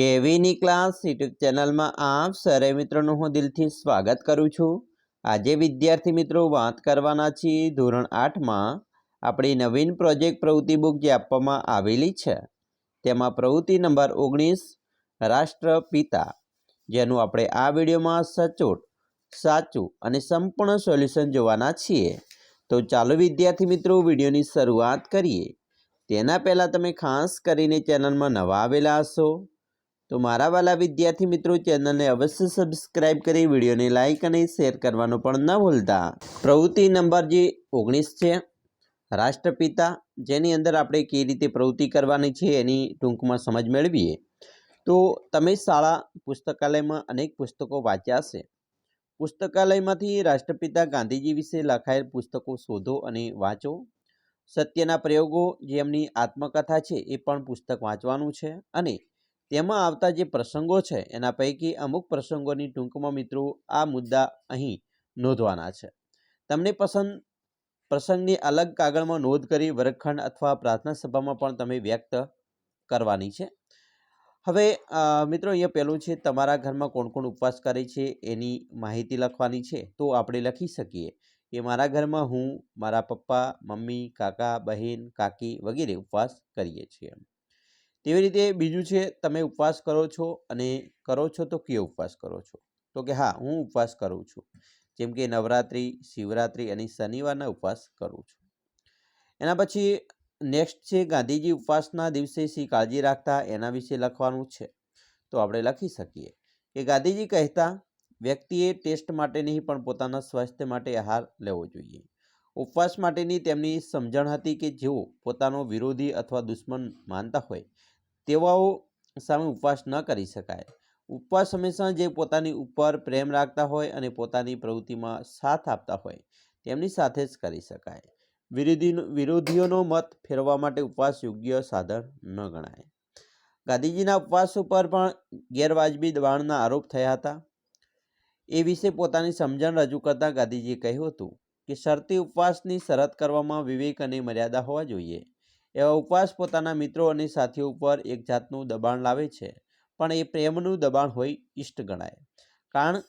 કેવીની class YouTube ચેનલમાં આપ સરે મિત્રોનું હું દિલથી સ્વાગત કરું છું. આજે વિદ્યાર્થી મિત્રો વાત કરવાના છીએ ધોરણ આઠમાં આપણી નવીન પ્રોજેક્ટ પ્રવૃત્તિ બુક જે આપવામાં આવેલી છે. તેમાં પ્રવૃત્તિ નંબર ઓગણીસ, રાષ્ટ્રપિતા, જેનું આપણે આ વિડીયોમાં સચોટ, સાચું અને સંપૂર્ણ સોલ્યુશન જોવાના છીએ. તો ચાલો વિદ્યાર્થી મિત્રો વિડીયોની શરૂઆત કરીએ. તેના પહેલાં તમે ખાસ કરીને ચેનલમાં નવા આવેલા હશો. તો મારા વાલા વિદ્યાર્થી મિત્રો ચેનલને અવશ્ય સબસ્ક્રાઇબ કરી, વિડીયોને લાઇક અને શેર કરવાનો પણ ન ભૂલતા. પ્રવૃત્તિ નંબર જે ઓગણીસ છે, રાષ્ટ્રપિતા, જેની અંદર આપણે કેવી રીતે પ્રવૃત્તિ કરવાની છે એની ટૂંકમાં સમજ મેળવીએ. તો તમે શાળા, પુસ્તકાલયમાં અનેક પુસ્તકો વાંચ્યા હશે. પુસ્તકાલયમાંથી રાષ્ટ્રપિતા ગાંધીજી વિશે લખાયેલ પુસ્તકો શોધો અને વાંચો. સત્યના પ્રયોગો જે એમની આત્મકથા છે એ પણ પુસ્તક વાંચવાનું છે અને તેમાં આવતા જે પ્રસંગો છે, એના પૈકી અમુક પ્રસંગોની ટૂંકમાં મિત્રો આ મુદ્દા અહીં નોંધવાના છે. તમને પસંદ, પ્રસંગની અલગ કાગળમાં નોંધ કરી વર્ગખંડ અથવા પ્રાર્થના સભામાં પણ તમે વ્યક્ત કરવાની છે. હવે મિત્રો અહીંયા પહેલું છે, તમારા ઘરમાં કોણ કોણ ઉપવાસ કરે છે, એની માહિતી લખવાની છે, તો આપણે લખી શકીએ. કે મારા ઘરમાં હું, મારા પપ્પા, મમ્મી, કાકા, બહેન, કાકી વગેરે ઉપવાસ કરીએ છીએ તેવી રીતે બીજું છે, તમે ઉપવાસ કરો છો અને કરો છો તો કયો ઉપવાસ કરો છો? તો કે હા, હું ઉપવાસ કરું છું. જેમ કે નવરાત્રિ, શિવરાત્રિ અને શનિવારના ઉપવાસ કરું છું. એના પછી નેક્સ્ટ છે ગાંધીજી ઉપવાસના દિવસે શી કાળજી રાખતા એના વિશે લખવાનું છે. તો આપણે લખી શકીએ કે ગાંધીજી કહેતા, વ્યક્તિએ ટેસ્ટ માટે નહીં, પણ પોતાના સ્વાસ્થ્ય માટે આહાર લેવો જોઈએ. ઉપવાસ માટેની તેમની સમજણ હતી કે જેઓ પોતાનો વિરોધી અથવા દુશ્મન માનતા હોય તેવાઓ સામે ઉપવાસ ન કરી શકાય. ઉપવાસ હંમેશા જે પોતાની ઉપર પ્રેમ રાખતા હોય અને પોતાની પ્રવૃત્તિમાં સાથ આપતા હોય, તેમની સાથે જ કરી શકાય. વિરોધીનો, વિરોધીઓનો મત ફેરવા માટે ઉપવાસ યોગ્ય સાધન ન ગણાય. ગાંધીજીના ઉપવાસ ઉપર પણ ગેરવાજબી દબાણના આરોપ થયા હતા. એ વિશે પોતાની સમજણ રજૂ કરતાં ગાંધીજીએ કહ્યું હતું કે, શરતી ઉપવાસની શરત કરવામાં વિવેક અને મર્યાદા હોવા જોઈએ. એવા ઉપવાસ પોતાના મિત્રો અને સાથીઓ ઉપર એક જાતનું દબાણ લાવે છે. પણ એ પ્રેમનું દબાણ હોય ઇષ્ટ ગણાય. કારણ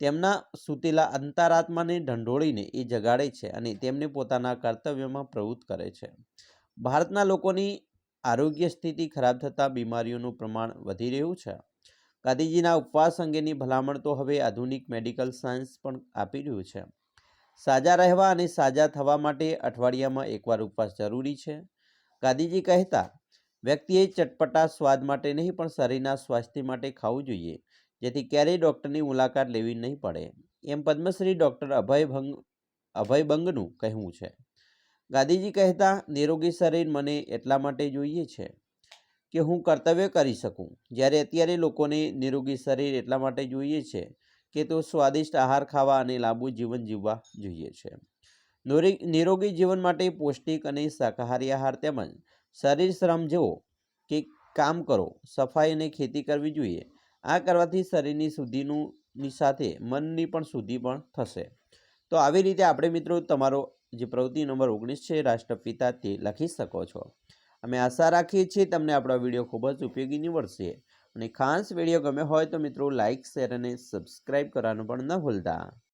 તેમના સૂતેલા અંતરાત્માને ઢંઢોળીને એ જગાડે છે અને તેમને પોતાના કર્તવ્યમાં પ્રવૃત્ત કરે છે. ભારતના લોકોની આરોગ્ય સ્થિતિ ખરાબ થતાં બીમારીઓનું પ્રમાણ વધી રહ્યું છે. ગાંધીજીના ઉપવાસ અંગેની ભલામણ તો હવે આધુનિક મેડિકલ સાયન્સ પણ આપી રહ્યું છે. સાજા રહેવા અને સાજા થવા માટે અઠવાડિયામાં એકવાર ઉપવાસ જરૂરી છે. ગાંધીજી કહેતા, વ્યક્તિએ ચટપટા સ્વાદ માટે નહીં, પણ શરીરના સ્વાસ્થ્ય માટે ખાવું જોઈએ, જેથી ક્યારેય ડૉક્ટરની મુલાકાત લેવી નહીં પડે. એમ પદ્મશ્રી ડૉક્ટર અભય ભંગ, અભય બંગનું કહેવું છે. ગાંધીજી કહેતા, નિરોગી શરીર મને એટલા માટે જોઈએ છે કે હું કર્તવ્ય કરી શકું. જ્યારે અત્યારે લોકોને નિરોગી શરીર એટલા માટે જોઈએ છે કે તો સ્વાદિષ્ટ આહાર ખાવા અને લાંબુ જીવન જીવવા જોઈએ છે. નિરોગી જીવન માટે પૌષ્ટિક અને શાકાહારી આહાર તેમજ શરીર શ્રમ જેવો કે કામ કરો, સફાઈ અને ખેતી કરવી જોઈએ. આ કરવાથી શરીરની શુદ્ધિનું ની સાથે મનની પણ શુદ્ધિ પણ થશે. તો આવી રીતે આપણે મિત્રો તમારો જે પ્રવૃત્તિ નંબર ઓગણીસ છે, રાષ્ટ્રપિતા તે લખી શકો છો. અમે આશા રાખીએ છીએ તમને આપણો વીડિયો ખૂબ જ ઉપયોગી નીવડશે. અને ખાસ વીડિયો ગમે હોય તો મિત્રો લાઇક શેર અને સબસ્ક્રાઈબ કરવાનું પણ ન ભૂલતા.